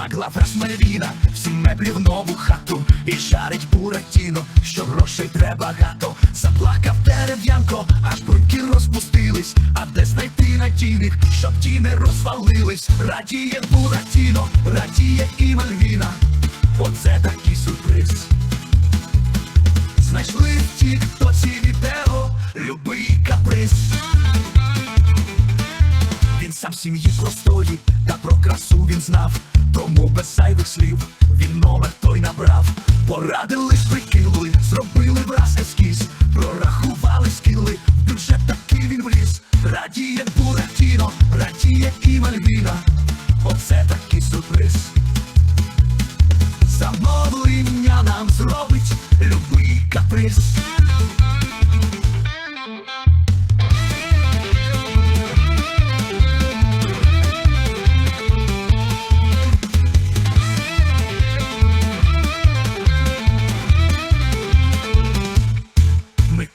Баглаврас Мальвіна, всі меблі в нову хату. І жарить буратіно, що грошей треба багато Заплакав дерев'янко, аж бруньки розпустились. А де знайти надійних, щоб ті не розвалились? Радіє буратіно, радіє і Мальвіна. Оце такий сюрприз. Знайшли ті, хто ці відео, любий каприз Він сам сім'ї простої, та про красу він знав, тому без зайвих слів він номер той набрав. Порадили, прикинули, зробили враз ескіз, прорахували скіли, в бюджет такий він вліз. Радіє Буратіно, радіє і Мальвіна. Оце такий сюрприз. Замовлення нам зробить любий каприз.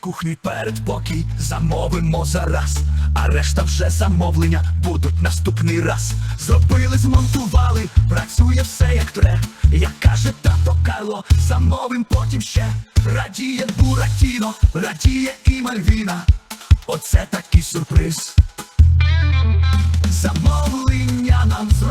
кухні передпокій замовимо зараз, а решта вже замовлення будуть наступний раз. Зробили, змонтували, працює все як тре. Як каже тато Карло, замовим потім ще. Радіє Буратіно, радіє і Мальвіна. Оце такий сюрприз. Замовлення нам зробили